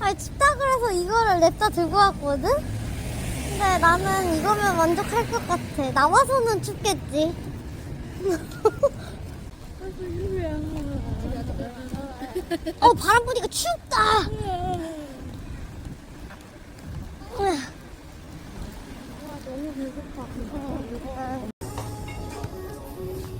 아니 춥다 그래서 이거를 냅다 들고 왔거든? 근데 나는 이거면 만족할 것 같아. 나와서는 춥겠지. 어 바람 부니까 춥다. 너무 배고파.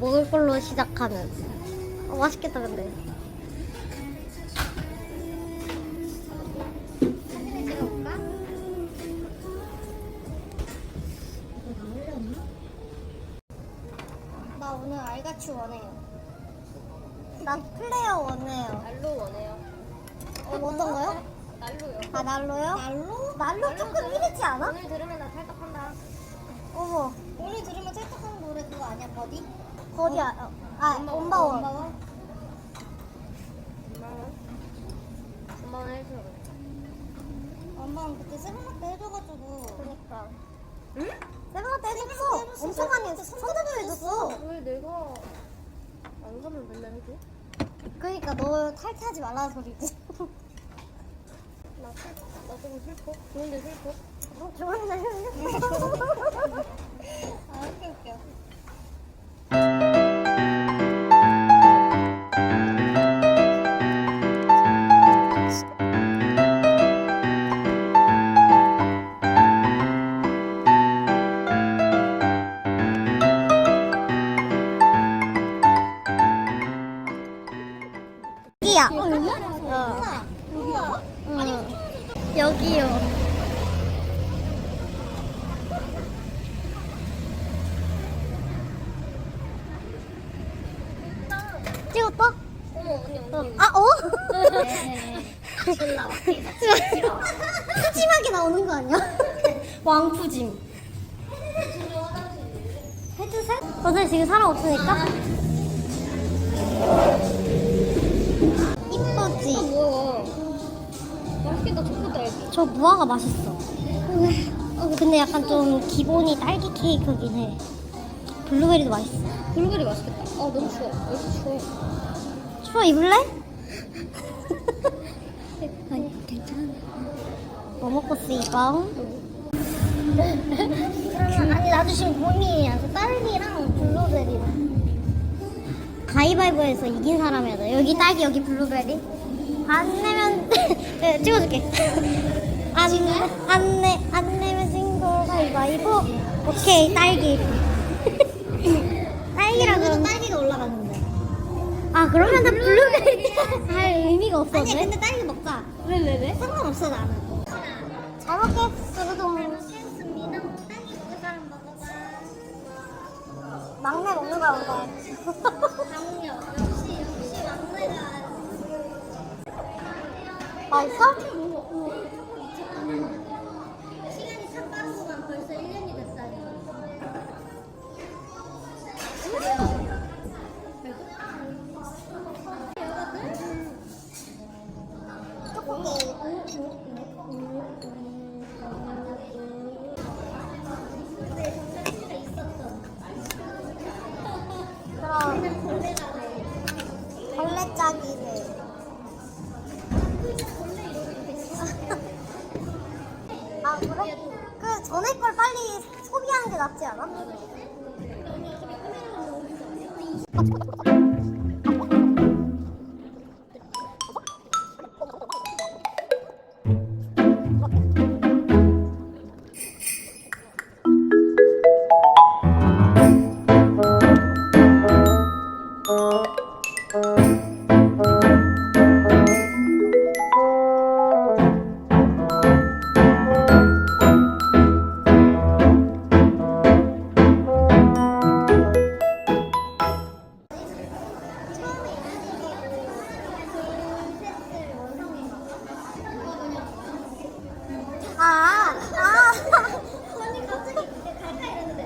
먹을 걸로 시작하는. 어, 맛있겠다 근데. 알가치 원해요. 나 플레이어 원해요. 날로 원해요. 어, 어떤 거요? 날로요. 아 날로요? 날로? 날로 조금 이르지 않아? 오늘 들으면 나 탈덕한다. 어머. 오늘 들으면 탈덕하는 노래 그거 아니야, 버디? 거기야. 어. 아 온바원. 엄마원? 엄마원 해줘. 엄마는 그때 세븐라 때 해줘가지고. 그니까. 응? 세븐라 때 해줬어. 엄청 많이 했어. 선전도 해줬어. 왜 내가 안 가면 맨날 해줘? 그러니까 너 탈퇴하지 말라는 소리지. 나, 슬- 나 조금 슬퍼? 좋은데 슬퍼? 어, 좋은데. 아, 웃겨, 웃겨. 찍었다? 어머, 언니, 언니. 아, 어? 신나. 푸짐하게 나오는 거 아니야? 왕푸짐. 헤드셋? 어차피 지금 사람 없으니까? 이쁘지? 뭐야? 맛있겠다, 초코 딸기. 저 무화과 맛있어. 어, 근데 약간 좀 기본이 딸기 케이크긴 해. 블루베리도 맛있어. 블루베리 맛있겠다. 아, 너무 추워. 왜 이렇게 추워? 추워 입을래? 아니, 괜찮아. 뭐 먹고 쓰이까? 그러면 아니 나도 지금 고민이야. 저 딸기랑 블루베리랑. 가위바위보에서 이긴 사람이야. 돼. 여기 딸기 여기 블루베리. 안 내면 네, 찍어줄게. 안, 안, 내, 안 내면 진거 가위바위보. 오케이 딸기. 딸기라 그러면 딸기가 올라가는데. 아 그러면 블루베리 할 의미가 없어. 아니 근데 딸기 먹자. 왜, 왜, 왜? 상관없어 나는. 잘. 먹겠습니다. 막내 먹는 거야 오늘. 역시, 역시 막내가. 맛있어? 전에 걸 빨리 소비하는 게 낫지 않아? 아, 아. 언니 갑자기 갈까 이랬는데.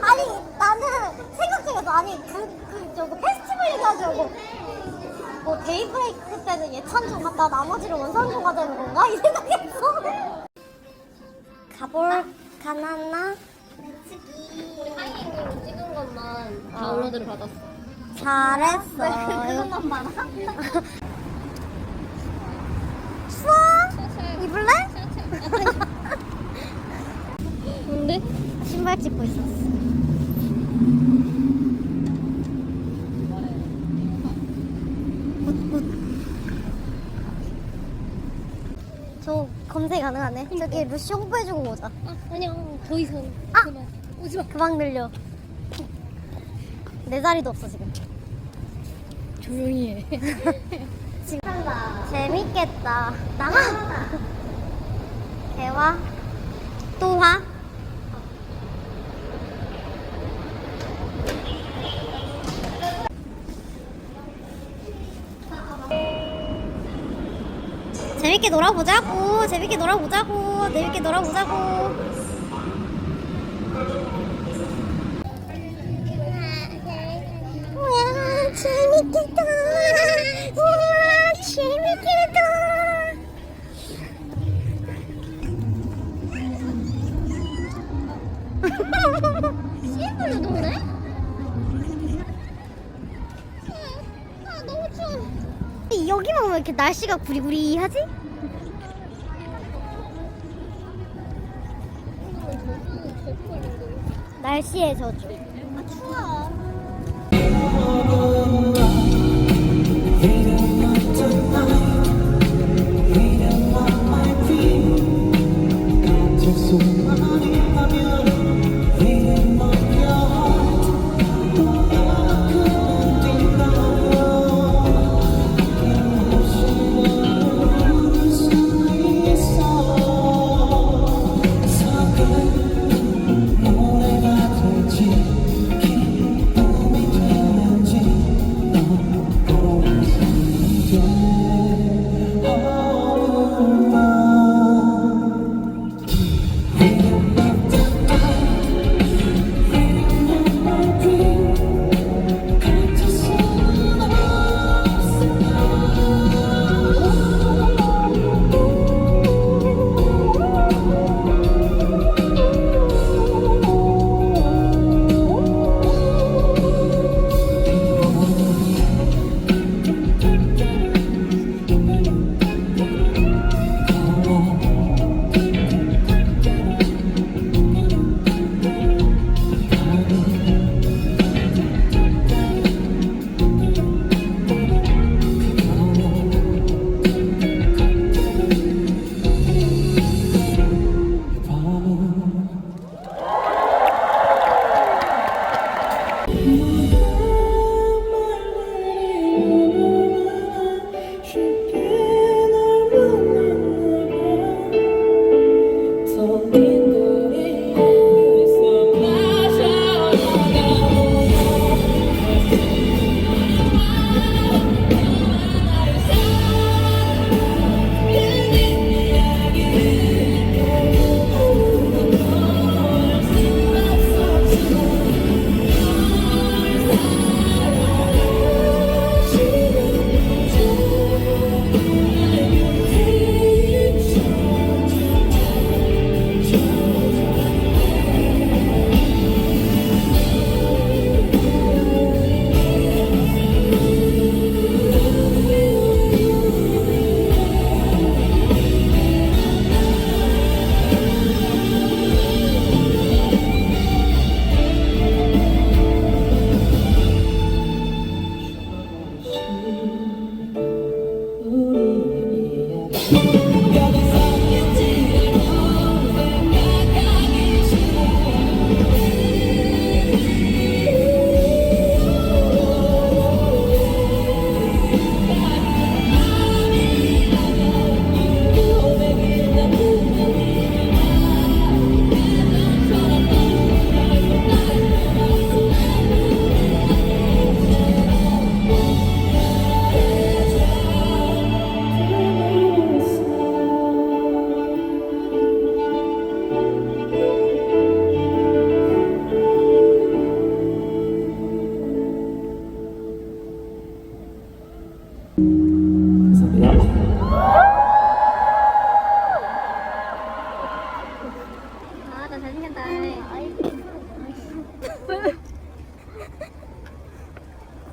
아니 나는 생각해서 아니 그, 그 저거 페스티벌 얘기하자고 뭐 데이브레이크 때는 예찬종 갔다 나머지를 원산종 가자는 건가? 이 생각했어 가볼 가나나 하이킹 찍은 것만 아. 다운로드를 받았어. 잘했어. 그것만 많아? 추워? 입을래? 근데? 신발 찍고 있었어. 저 검색 가능하네. 저기 루시 홍보해주고 오자. 아, 아니야. 더 이상. 아! 그만. 오지 마. 그만 늘려. 내 자리도 없어 지금. 조용히 해. 재밌겠다. 나가. 대화. 또 화. 재밌게 놀아보자고. 재밌게 놀아보자고. 재밌게 놀아보자고. 재밌겠다 재밌겠다? 아. 여기만 왜 이렇게 날씨가 구리구리하지? 날씨의 저주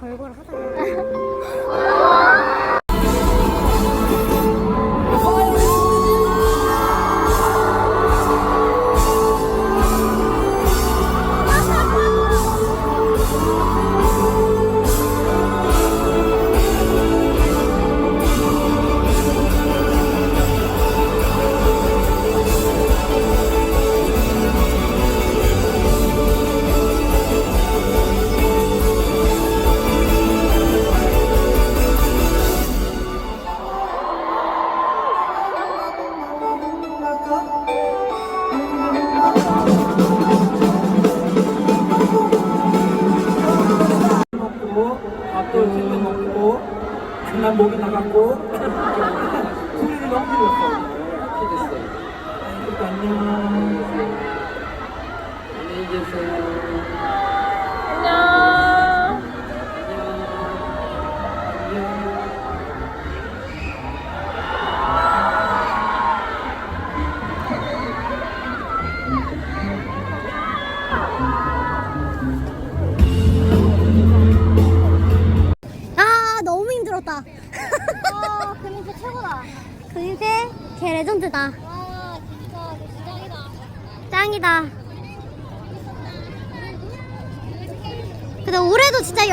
골고루 하다가 강남목이 나갔고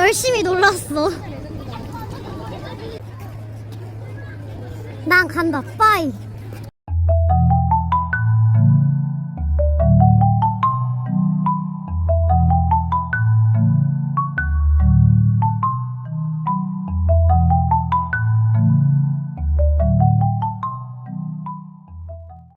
열심히 놀랐어. 난 간다. 빠이.